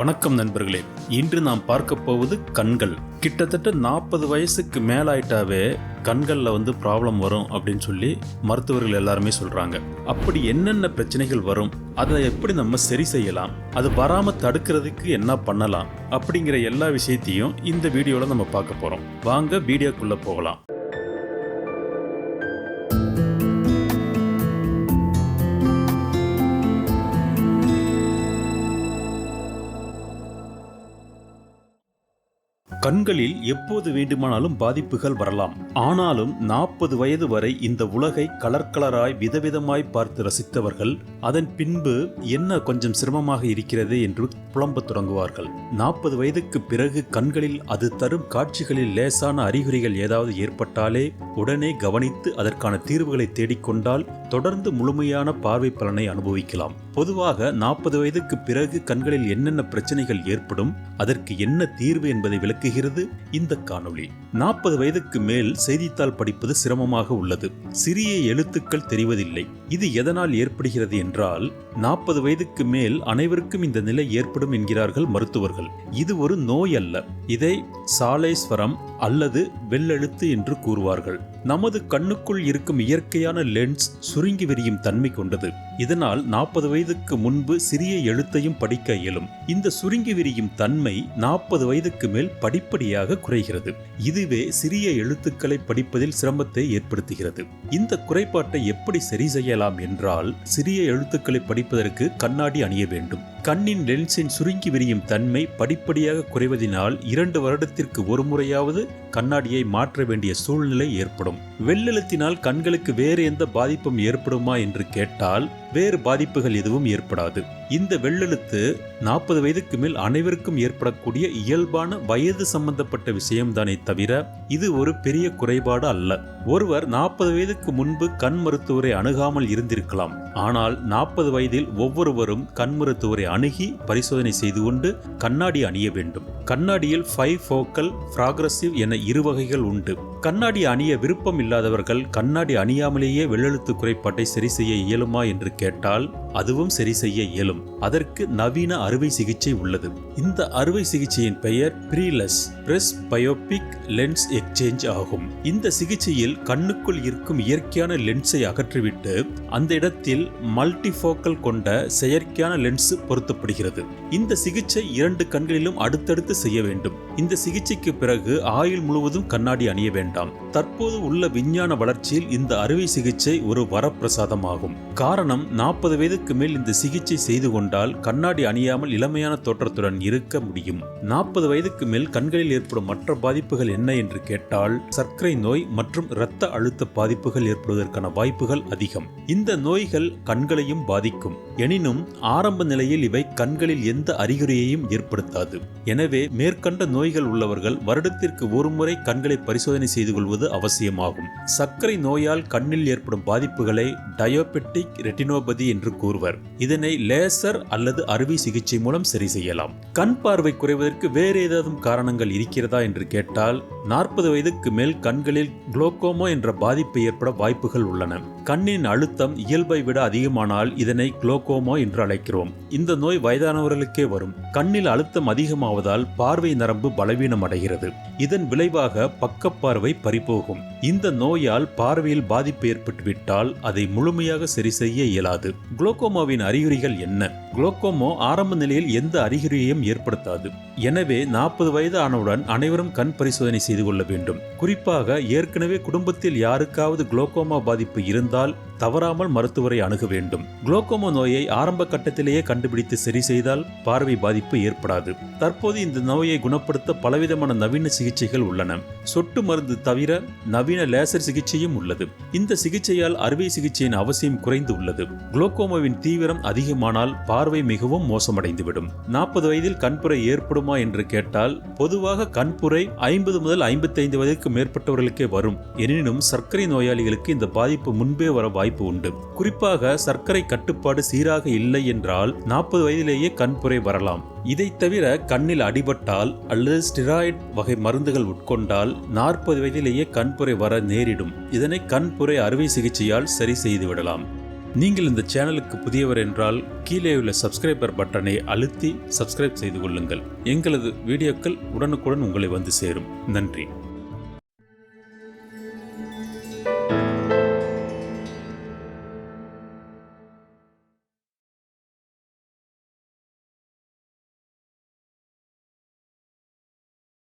வணக்கம் நண்பர்களே. இன்று நாம் பார்க்க போவது கண்கள். கிட்டத்தட்ட நாற்பது வயசுக்கு மேலாயிட்டாவே கண்களில் வந்து ப்ராப்ளம் வரும் அப்படின்னு சொல்லி மருத்துவர்கள் எல்லாருமே சொல்றாங்க. அப்படி என்னென்ன பிரச்சனைகள் வரும்? அதை எப்படி நம்ம சரி செய்யலாம்? அது வராம தடுக்கிறதுக்கு என்ன பண்ணலாம்? அப்படிங்கிற எல்லா விஷயத்தையும் இந்த வீடியோல நம்ம பார்க்க போறோம். வாங்க வீடியோக்குள்ள போகலாம். கண்களில் எப்போது வேண்டுமானாலும் பாதிப்புகள் வரலாம். ஆனாலும் நாற்பது வயது வரை இந்த உலகை கலர் கலராய் விதவிதமாய் பார்த்து ரசித்தவர்கள் அதன் பின்பு என்ன கொஞ்சம் சிரமமாக இருக்கிறது என்று புலம்பத் தொடங்குவார்கள். நாற்பது வயதுக்கு பிறகு கண்களில் அது தரும் காட்சிகளில் லேசான அறிகுறிகள் ஏதாவது ஏற்பட்டாலே உடனே கவனித்து அதற்கான தீர்வுகளை தேடிக்கொண்டால் தொடர்ந்து முழுமையான பார்வை பலனை அனுபவிக்கலாம். பொதுவாக நாற்பது வயதுக்கு பிறகு கண்களில் என்னென்ன பிரச்சனைகள் ஏற்படும் அதற்கு என்ன தீர்வு என்பதை விளக்குகிறது இந்த காணொளி. நாற்பது வயதுக்கு மேல் செய்தித்தாள் படிப்பது சிரமமாக உள்ளது. சிறிய எழுத்துக்கள் தெரிவதில்லை. இது எதனால் ஏற்படுகிறது என்றால் நாற்பது வயதுக்கு மேல் அனைவருக்கும் இந்த நிலை ஏற்படும் என்கிறார்கள் மருத்துவர்கள். இது ஒரு நோய் அல்ல. இதை சாலேஸ்வரம் அல்லது வெள்ளெழுத்து என்று கூறுவார்கள். நமது கண்ணுக்குள் இருக்கும் இயற்கையான லென்ஸ் சுருங்கி விரியும் தன்மை கொண்டது. இதனால் நாற்பது வயதுக்கு முன்பு சிறிய எழுத்தையும் படிக்க இயலும். இந்த சுருங்கி விரியும் தன்மை நாற்பது வயதுக்கு மேல் படிப்படியாக குறைகிறது. இதுவே சிறிய எழுத்துக்களை படிப்பதில் சிரமத்தை ஏற்படுத்துகிறது. இந்த குறைபாட்டை எப்படி சரி செய்யலாம் என்றால் சிறிய எழுத்துக்களை படிப்பதற்கு கண்ணாடி அணிய வேண்டும். கண்ணின் லென்ஸின் சுருங்கி விரியும் தன்மை படிப்படியாக குறைவதினால் இரண்டு வருடத்திற்கு ஒரு முறையாவது கண்ணாடியை மாற்ற வேண்டிய சூழ்நிலை ஏற்படும். ஏற்படும் வெள்ளெழுத்தினால் கண்களுக்கு வேறு எந்த பாதிப்பும் ஏற்படுமா என்று கேட்டால் வேறு பாதிப்புகள் எதுவும் ஏற்படாது. இந்த வெள்ளெழுத்து நாற்பது வயதுக்கு மேல் அனைவருக்கும் ஏற்படக்கூடிய இயல்பான வயது சம்பந்தப்பட்ட விஷயம்தானே தவிர இது ஒரு பெரிய குறைபாடு அல்ல. ஒருவர் நாற்பது வயதுக்கு முன்பு கண் மருத்துவரை அணுகாமல் இருந்திருக்கலாம். ஆனால் நாற்பது வயதில் ஒவ்வொருவரும் கண் மருத்துவரை அணுகி பரிசோதனை செய்து கொண்டு கண்ணாடி அணிய வேண்டும். கண்ணாடியில் ஃபைவ் ஃபோக்கல் ஃப்ராக்ரஸிவ் என இரு வகைகள் உண்டு. கண்ணாடி அணிய விருப்பம் இல்லாதவர்கள் கண்ணாடி அணியாமலேயே வெள்ளெழுத்து குறைபாட்டை சரி செய்ய இயலுமா என்று கேட்டால் அதுவும் சரி செய்ய இயலும். அதற்கு நவீன அறுவை சிகிச்சை உள்ளது. இந்த அறுவை சிகிச்சையின் பெயர் பிரீலஸ் பிரஸ் பயோபிக் லென்ஸ் எக்ஸ்சேஞ்ச் ஆகும். இந்த சிகிச்சையில் கண்ணுக்குள் இருக்கும் இயற்கையான லென்ஸை அகற்றிவிட்டு அந்த இடத்தில் மல்டிஃபோக்கல் கொண்ட செயற்கையான லென்ஸ் பொருத்தப்படுகிறது. இந்த சிகிச்சை இரண்டு கண்களிலும் அடுத்தடுத்து செய்ய வேண்டும். இந்த சிகிச்சைக்கு பிறகு ஆயுள் முழுவதும் கண்ணாடி அணிய வேண்டாம். தற்போது உள்ள விஞ்ஞான வளர்ச்சியில் இந்த அறுவை சிகிச்சை ஒரு வரப்பிரசாதமாகும். காரணம் நாற்பது வயது வயதுக்கு மேல் இந்த சிகிச்சை செய்து கொண்டால் கண்ணாடி அணியாமல் இளமையான தோற்றத்துடன் இருக்க முடியும். நாற்பது வயதுக்கு மேல் கண்களில் ஏற்படும் மற்ற பாதிப்புகள் என்ன என்று கேட்டால் சர்க்கரை நோய் மற்றும் இரத்த அழுத்த பாதிப்புகள் ஏற்படுவதற்கான வாய்ப்புகள் அதிகம். இந்த நோய்கள் கண்களையும் பாதிக்கும். எனினும் ஆரம்ப நிலையில் இவை கண்களில் எந்த அறிகுறியையும் ஏற்படுத்தாது. எனவே மேற்கண்ட நோய்கள் உள்ளவர்கள் வருடத்திற்கு ஒருமுறை கண்களை பரிசோதனை செய்து கொள்வது அவசியமாகும். சர்க்கரை நோயால் கண்ணில் ஏற்படும் பாதிப்புகளை டயோபெட்டிக் ரெட்டினோபதி என்று கூறுவர் இதனை லேசர் அல்லது அறுவை சிகிச்சை மூலம் சரி செய்யலாம். கண் பார்வை குறைவதற்கு வேறு ஏதாவது காரணங்கள் இருக்கிறதா என்று கேட்டால் நாற்பது வயதுக்கு மேல் கண்களில் குளோக்கோமோ என்ற பாதிப்பு ஏற்பட வாய்ப்புகள் உள்ளன. கண்ணின் அழுத்தம் இயல்பை விட அதிகமானால் இதனை குளோகோமா என்று அழைக்கிறோம். இந்த நோய் வயதானவர்களுக்கே வரும். கண்ணில் அழுத்தம் அதிகமாவதால் பார்வை நரம்பு பலவீனம் அடைகிறது இதன் விளைவாக பக்கப்பார்வை பறிபோகும். இந்த நோயால் பார்வையில் பாதிப்பு ஏற்பட்டுவிட்டால் அதை முழுமையாக சரி செய்ய இயலாது. குளோகோமாவின் அறிகுறிகள் என்ன? குளோக்கோமோ ஆரம்ப நிலையில் எந்த அறிகுறியையும் ஏற்படுத்தாது. எனவே நாற்பது வயது ஆனவுடன் அனைவரும் கண் பரிசோதனை செய்து கொள்ள வேண்டும். குறிப்பாக ஏற்கனவே குடும்பத்தில் யாருக்காவது குளோக்கோமா பாதிப்பு இருந்தால் தவறாமல் மருத்துவரை அணுக வேண்டும். குளோக்கோமோ நோயை ஆரம்ப கட்டத்திலேயே கண்டுபிடித்து சரி செய்தால் பார்வை பாதிப்பு ஏற்படாது. தற்போது இந்த நோயை குணப்படுத்த பலவிதமான நவீன சிகிச்சைகள் உள்ளன. சொட்டு மருந்து தவிர நவீன லேசர் சிகிச்சையும் உள்ளது. இந்த சிகிச்சையால் அறுவை சிகிச்சையின் அவசியம் குறைந்து உள்ளது. குளோக்கோமோவின் தீவிரம் அதிகமானால் பார்வை பார்வை மிகவும் மோசமடைந்துவிடும். நாற்பது வயதில் கண்புரை ஏற்படுமா என்று கேட்டால் பொதுவாக கண்புரை ஐம்பது முதல் ஐம்பத்தைந்து வயதுக்கு மேற்பட்டவர்களுக்கே வரும். எனினும் சர்க்கரை நோயாளிகளுக்கு இந்த பாதிப்பு முன்பே வர வாய்ப்பு உண்டு. குறிப்பாக சர்க்கரை கட்டுப்பாடு சீராக இல்லை என்றால் நாற்பது வயதிலேயே கண்புரை வரலாம். இதை தவிர கண்ணில் அடிபட்டால் அல்லது ஸ்டிராய்ட் வகை மருந்துகள் உட்கொண்டால் நாற்பது வயதிலேயே கண்புரை வர நேரிடும். இதனை கண்புரை அறுவை சிகிச்சையால் சரி செய்து விடலாம் நீங்கள் இந்த சேனலுக்கு புதியவர் என்றால் கீழே உள்ள சப்ஸ்கிரைபர் பட்டனை அழுத்தி சப்ஸ்கிரைப் செய்து கொள்ளுங்கள். எங்களது வீடியோக்கள் உடனுக்குடன் உங்களை வந்து சேரும். நன்றி.